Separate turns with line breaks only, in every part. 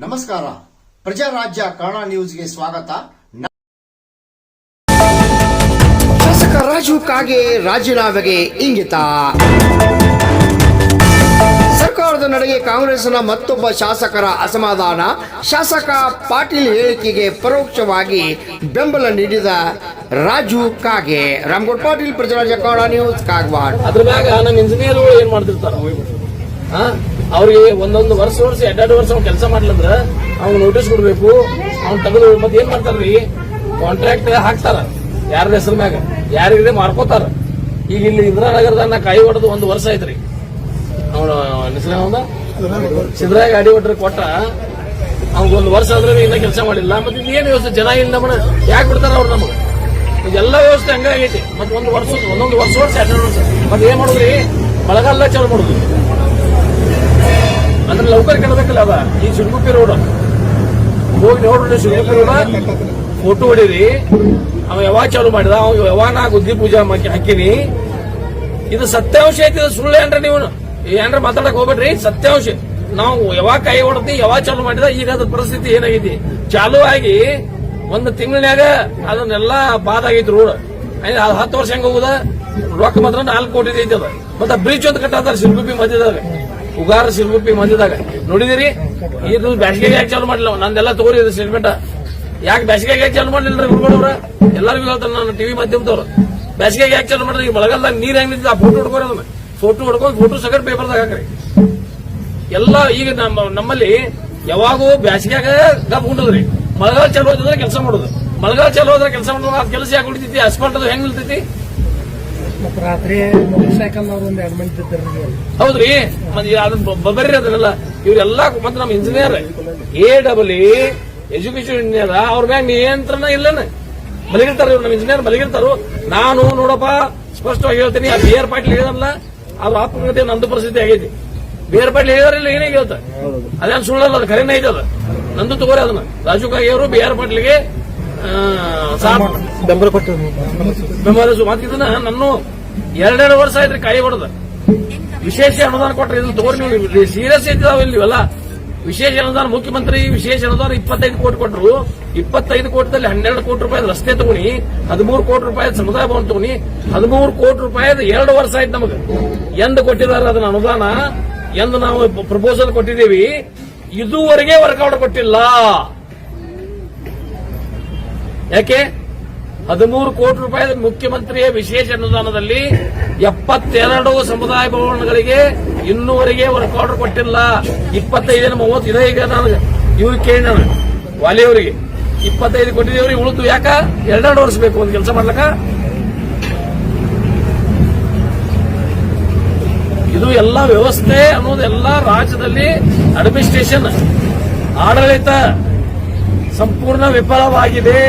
ನಮಸ್ಕಾರ. ಪ್ರಜಾರಾಜ್ಯ ಕನ್ನಡ ನ್ಯೂಸ್ಗೆ ಸ್ವಾಗತ. ಶಾಸಕ ರಾಜು ಕಾಗೆ ರಾಜೀನಾಮೆಗೆ ಇಂಗಿತ. ಸರ್ಕಾರದ ನಡೆಗೆ ಕಾಂಗ್ರೆಸ್ನ ಮತ್ತೊಬ್ಬ ಶಾಸಕರ ಅಸಮಾಧಾನ. ಶಾಸಕ ಪಾಟೀಲ್ ಹೇಳಿಕೆಗೆ ಪರೋಕ್ಷವಾಗಿ ಬೆಂಬಲ ನೀಡಿದ ರಾಜು ಕಾಗೆ. ರಾಮಗೌಡ್ ಪಾಟೀಲ್ ಪ್ರಜಾರಾಜ್ಯ ಕನ್ನಡ ನ್ಯೂಸ್ ಕಾಗವಾಡ್.
ಅದ್ರ ಮ್ಯಾಗ ನಮ್ಮ ಇಂಜಿನಿಯರ್ಗಳು ಏನ್ ಮಾಡ್ತಿರ್ತಾರ? ಅವ್ರಿಗೆ ಒಂದೊಂದು ವರ್ಷ ವರ್ಷ, ಎರಡೆರಡು ವರ್ಷ ಅವ್ನು ಕೆಲಸ ಮಾಡ್ಲಂದ್ರ ಅವ್ನು ನೋಟಿಸ್ ಕೊಡ್ಬೇಕು. ಅವ್ನು ತೆಗೆದು ಮತ್ತೆ ಏನ್ ಮಾಡ್ತಾರ್ರಿ? ಕಾಂಟ್ರಾಕ್ಟ್ ಹಾಕ್ತಾರ. ಯಾರ ಹೆಸರು ಮ್ಯಾಗ? ಯಾರಿಗಿದೆ ಮಾರ್ಕೋತಾರ ಈಗ ಇಲ್ಲಿ ಇಂದಿರಾನಗರದ ನಾ ಕೈ ಹೊಡೆದು ಒಂದು ವರ್ಷ ಐತ್ರಿ ಅವನು ಅವನ ಸಿದ್ದರಾಯ ಗಾಡಿ ಹೊಡ್ರಿ ಕೊಟ್ಟ ಅವ್ನಿಗೆ ಒಂದು ವರ್ಷ ಆದ್ರೆ ಇನ್ನ ಕೆಲಸ ಮಾಡಿಲ್ಲ. ಮತ್ತೆ ಏನ್ ವ್ಯವಸ್ಥೆ? ಜನ ಇಲ್ಲ ನಮ್ಮನ್ನ ಯಾಕೆ ಬಿಡ್ತಾರ ಅವ್ರು ನಮಗೆ? ಎಲ್ಲ ವ್ಯವಸ್ಥೆ ಹಂಗಾಗೈತಿ ಮತ್ತೆ ಒಂದು ವರ್ಷ, ಒಂದೊಂದು ವರ್ಷ ವರ್ಷ, ಎರಡೆರಡು ವರ್ಷ. ಮತ್ತೆ ಏನ್ ಮಾಡುದ್ರಿ? ಮಳೆಗಾಲ ಚಾಲು ಮಾಡುದು. ಅಂದ್ರೆ ಲೌಕರ್ ಕೆಡಬೇಕಲ್ಲ ಅದ ಈ ಶಿವಗುಪ್ಪಿ ರೋಡ್ ಹೋಗಿ ನೋಡ್ರಿ ಶಿವಗುಪ್ಪಿ ರೋಡ್ ಫೋಟೋ ಹೊಡೀರಿ. ಅವ ಯಾವಾಗ ಚಾಲು ಮಾಡಿದ? ಅವ ಯಾವಾಗ ನಾ ಗುದ್ದಿ ಪೂಜಾ ಹಾಕಿನಿ? ಇದು ಸತ್ಯಾಂಶ ಐತಿ ಸುಳ್ಳು ಏನ್ರ ನೀವು? ಏನ್ರ ಮಾತಾಡಕ್ ಹೋಗ್ಬೇಡ್ರಿ? ಸತ್ಯಾಂಶ. ನಾವು ಯಾವಾಗ ಕೈ ಹೊಡ್ತಿ ಯಾವಾಗ ಚಾಲು ಮಾಡಿದ, ಈಗ ಅದ್ರ ಪರಿಸ್ಥಿತಿ ಏನಾಗೈತಿ? ಚಾಲು ಆಗಿ ಒಂದು ತಿಂಗಳಿನಾಗ ಅದನ್ನೆಲ್ಲ ಬಾದ್ ಆಗೈತಿ ರೋಡ್ ಅದು ಹತ್ತು ವರ್ಷ ಹೆಂಗ ಹೋಗುದ? ರೊಕ್ಕ ಮಾತ್ರ ನಾಲ್ಕು ಕೋಟಿ ಐತಿ ಅದ. ಮತ್ತೆ ಬ್ರಿಡ್ಜ್ ಒಂದು ಕಟ್ಟಾತಾರ ಶಿಲ್ಗುಪ್ಪಿ ಮಧ್ಯದಾಗ. ಉಗಾರ ಸಿರುಗುಪ್ಪಿ ಮಂದಿದಾಗ. ನೋಡಿದಿರಿ? ಇದು ಬ್ಯಾಸಿಗೆಗೆ ಯಾಕೆ ಚಾಲು ಮಾಡಿಲ್ಲ ನಂದೆಲ್ಲ ತಗೋರಿ ಇದು ಸ್ಟೇಟ್ಮೆಂಟ್ ಯಾಕೆ ಬ್ಯಾಸಿಗೆಗೆ ಯಾಕೆ ಚಾಲು ಮಾಡಲಿಲ್ಲ ಗುರುಗಳವ್ರ ಎಲ್ಲರಿಗೂ ಹೇಳ್ತಾರೆ ನಾನು ಟಿವಿ ಮಾಧ್ಯಮದವ್ರು. ಬ್ಯಾಸಿಗೆಗೆ ಯಾಕೆ ಚಾಲು ಮಾಡಿದ್ರೆ ಈಗ ಮಳೆಗಾಲದಾಗ ನೀರು ಹೆಂಗ್ ನಿಂತಿದೆ? ಆ ಫೋಟೋ ಹೊಡ್ಕೊರಿ ಫೋಟೋ ಹೊಡ್ಕೊಂಡು ಫೋಟೋ ಸಗಟ್ ಪೇಪರ್ದಾಗ ಹಾಕ್ರಿ. ಎಲ್ಲ ಈಗ ನಮ್ಮ, ನಮ್ಮಲ್ಲಿ ಯಾವಾಗೂ ಬ್ಯಾಸಿಗ್ಯಾಗ ಗಪ್ ಉಂಟದ್ರಿ ಮಳೆಗಾಲ ಚಾಲು ಹೋದ್ರೆ ಕೆಲಸ ಮಾಡೋದು. ಮಳೆಗಾಲ ಚಾಲು ಹೋದ್ರೆ ಕೆಲಸ ಮಾಡೋದು. ಆ ಕೆಲಸ ಯಾಕೆ ಉಳಿತೈತಿ ಅಸ್ಫಾಲ್ಟ್ ಅದು ಹೆಂಗ್ ನಿಲ್ತೈತಿ?
ಮತ್ತ್ ರಾತ್ರಿ ಮೋಟರ್ ಒಂದ್ ಮಂದಿ
ಹೌದ್ರಿ? ಬರ್ರಿ ಅದನ್ನೆಲ್ಲ. ಇವರೆಲ್ಲ ಮತ್ತೆ ನಮ್ಮ engineer A double education engineer ಅವ್ರ ಮ್ಯಾಗ ನಿಯಂತ್ರಣ ಇಲ್ಲನ? ಮಲಗಿರ್ತಾರ ಇವ್ರು ನಮ್ಮ ಇಂಜಿನಿಯರ್ ಮಲಗಿರ್ತಾರು. ನಾನು ನೋಡಪ್ಪ, ಸ್ಪಷ್ಟವಾಗಿ ಹೇಳ್ತೀನಿ, ಆ ಬಿ ಆರ್ ಪಾಟೀಲ್ ಹೇಳಿದಲ್ಲ ಅದು ಆತ್ಮಕತೆ ನಂದು ಪರಿಸ್ಥಿತಿ ಆಗೈತಿ. ಬಿ ಆರ್ ಪಾಟೀಲ್ ಹೇಳಿದ್ರಲ್ಲ ಏನೇ ಹೇಳ್ತಾರೆ? ಅದೇನು ಸುಳ್ಳಲ್ಲ, ಅದು ಕರೆನೇ ಐತೆ ಅದು. ನಂದು ತಗೋರಿ ಅದನ್ನ. ರಾಜು ಕಾಯಿ ಅವರು ಬಿ ಆರ್ ಪಾಟೀಲ್ಗೆ
ಬೆಂಬಲ ಕೊಟ್ಟು
ಬೆಂಬಲ ಮಾತಿದ್ದನ್ನ ನನ್ನ ಎರಡೆರಡು ವರ್ಷ ಆಯ್ತ್ರಿ ಕಾಯಿ ಹೊಡೆದ. ವಿಶೇಷ ಅನುದಾನ ಕೊಟ್ಟರೆ ಇದು ತೋರಿ ನೀವು ಸೀರಿಯಸ್ ಇದ್ದಾವ ಇಲ್ಲಿವಲ್ಲ. ವಿಶೇಷ ಅನುದಾನ, ಮುಖ್ಯಮಂತ್ರಿ ವಿಶೇಷ ಅನುದಾನ ಇಪ್ಪತ್ತೈದು ಕೋಟಿ ಕೊಟ್ಟರು ಇಪ್ಪತ್ತೈದು ಕೋಟಿದಲ್ಲಿ ಹನ್ನೆರಡು ಕೋಟಿ ರೂಪಾಯಿ ರಸ್ತೆ ತಗೊಣಿ ಹದಿಮೂರು ಕೋಟಿ ರೂಪಾಯಿ ಸಮುದಾಯ ಭವನ ತಗೊಣಿ ಹದಿಮೂರು ಕೋಟಿ ರೂಪಾಯಿ ಎರಡು ವರ್ಷ ಆಯ್ತು ನಮಗೆ. ಎಂದು ಕೊಟ್ಟಿದ್ದಾರೆ ಅದನ್ನ ಅನುದಾನ, ಎಂದು ನಾವು ಪ್ರಪೋಸಲ್ ಕೊಟ್ಟಿದ್ದೀವಿ. ಇದುವರೆಗೆ ವರ್ಕೌಟ್ ಕೊಟ್ಟಿಲ್ಲ. ಯಾಕೆ? ಹದಿಮೂರು ಕೋಟಿ ರೂಪಾಯಿ ಮುಖ್ಯಮಂತ್ರಿಯ ವಿಶೇಷ ಅನುದಾನದಲ್ಲಿ ಎಪ್ಪತ್ತೆರಡು ಸಮುದಾಯ ಭವನಗಳಿಗೆ ಇನ್ನೂವರೆಗೆ ವರ್ಕ್ ಆರ್ಡರ್ ಕೊಟ್ಟಿಲ್ಲ. ಇಪ್ಪತ್ತೈದು ಮೂವತ್ತು, ಇದೇ ಈಗ ನಾನು ಇವ್ರು ಕೇಳಿ ನಾನು, ವಾಲಿಯವರಿಗೆ. ಇಪ್ಪತ್ತೈದು ಕೊಟ್ಟಿದ್ದೇವ್ರಿಗೆ ಉಳಿದು ಯಾಕ? ಎರಡೆರಡು ವರ್ಷ ಬೇಕು ಒಂದು ಕೆಲಸ ಮಾಡ್ಲಕ್ಕ? ಇದು ಎಲ್ಲ ವ್ಯವಸ್ಥೆ ಅನ್ನೋದು ಎಲ್ಲ ರಾಜ್ಯದಲ್ಲಿ ಅಡ್ಮಿನಿಸ್ಟ್ರೇಷನ್ ಆಡಳಿತ ಸಂಪೂರ್ಣ ವಿಫಲವಾಗಿದೆ.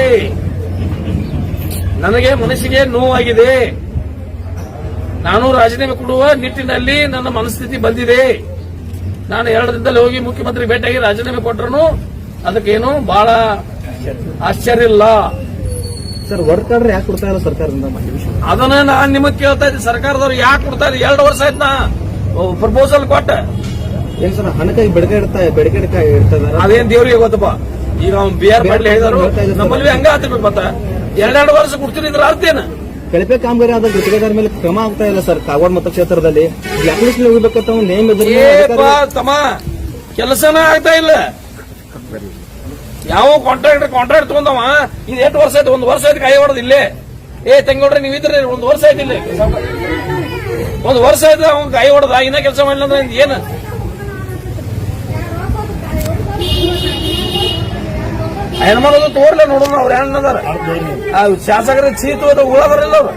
ನನಗೆ ಮನಸ್ಸಿಗೆ ನೋವಾಗಿದೆ. ನಾನು ರಾಜೀನಾಮೆ ಕೊಡುವ ನಿಟ್ಟಿನಲ್ಲಿ ನನ್ನ ಮನಸ್ಥಿತಿ ಬಂದಿದೆ. ನಾನು ಎರಡು ದಿನದಲ್ಲಿ ಹೋಗಿ ಮುಖ್ಯಮಂತ್ರಿ ಭೇಟಿಯಾಗಿ ರಾಜೀನಾಮೆ ಕೊಟ್ಟರು ಅದಕ್ಕೇನು ಬಹಳ ಆಶ್ಚರ್ಯ ಇಲ್ಲ.
ಸರ್ ವರ್ಕ್ ಆರ್ಡರ್ ಯಾಕೆ ಕೊಡ್ತಾ ಇಲ್ಲ ಸರ್ಕಾರದಿಂದ
ಅದನ್ನ ನಾನು ನಿಮಗೆ ಕೇಳ್ತಾ ಇದ್ದೆ ಸರ್ಕಾರದವ್ರು ಯಾಕೆ ಕೊಡ್ತಾ ಇದ್ದಾರೆ? ಎರಡು ವರ್ಷ ಆಯ್ತು ನಾ ಪ್ರಪೋಸಲ್ ಕೊಟ್ಟ.
ಏನ್ ಸರ್ ಹಣಕ್ಕಾಗಿ ಬೆಳಗ್ಗೆ ಇಡ್ತಾ ಬೆಳಗ್ಗೆ ಇಡ್ತಾ
ಅದೇನ್ ದೇವ್ರಿಗೆ ಗೊತ್ತಪ್ಪ? ಈಗ ಅವ್ನು ಬಿ ಆರ್ ಪಾಟೀಲ್ ಹೇಳಿದಾರು ನಮ್ಮಲ್ಲಿ ಹಂಗ ಆತಿರ್ಬೇಕು ಮತ್ತ ಎರಡೆರಡು ವರ್ಷ ಕೊಡ್ತೀನಿ ಇದ್ರ ಅರ್ಥ ಏನ?
ಕಳಪೆ ಕಾಮಗಾರಿ ಆದ ಗುತ್ತಿಗೆದಾರ ಮೇಲೆ ಕ್ರಮ ಆಗ್ತಾ ಇಲ್ಲ ಸರ್ ಕಾಗವಾಡ ಮತಕ್ಷೇತ್ರದಲ್ಲಿ. ಕ್ಷೇತ್ರದಲ್ಲಿ ಲಿಸ್ಟ್ ಹೋಗ್ಬೇಕಂತ ಒಂದು ನೇಮ್
ತಮ್ಮ ಕೆಲಸನ ಆಗ್ತಾ ಇಲ್ಲ. ಯಾವ ಕಾಂಟ್ರಾಕ್ಟರ್ ಕಾಂಟ್ರಾಕ್ಟ್ ತಗೊಂಡವ? ಇದು ಎಷ್ಟು ವರ್ಷ ಆಯ್ತು? ಒಂದು ವರ್ಷ ಆಯ್ತು ಕೈ ಹೊಡೆದು ಇಲ್ಲೇ. ಏ ತಂಗೋಡ್ರಿ ನೀವು ಇದ್ರೆ ಒಂದು ವರ್ಷ ಆಯ್ತು ಇಲ್ಲಿ. ಒಂದು ವರ್ಷ ಆಯ್ತು ಅವ್ನು ಕೈ ಹೊಡೆದ ಇನ್ನ ಕೆಲಸ ಮಾಡಿಲ್ಲ ಅಂದ್ರೆ ಏನು? ಏನ್ ತೋರ್ಲೆ ನೋಡೋಣ ಅವ್ರು ಹೆಣ್ಣದಾರ ಆ ಶಾಸಕರ ಚೀತು ಅದು ಉಳದರಲ್ಲ ಅವ್ರು.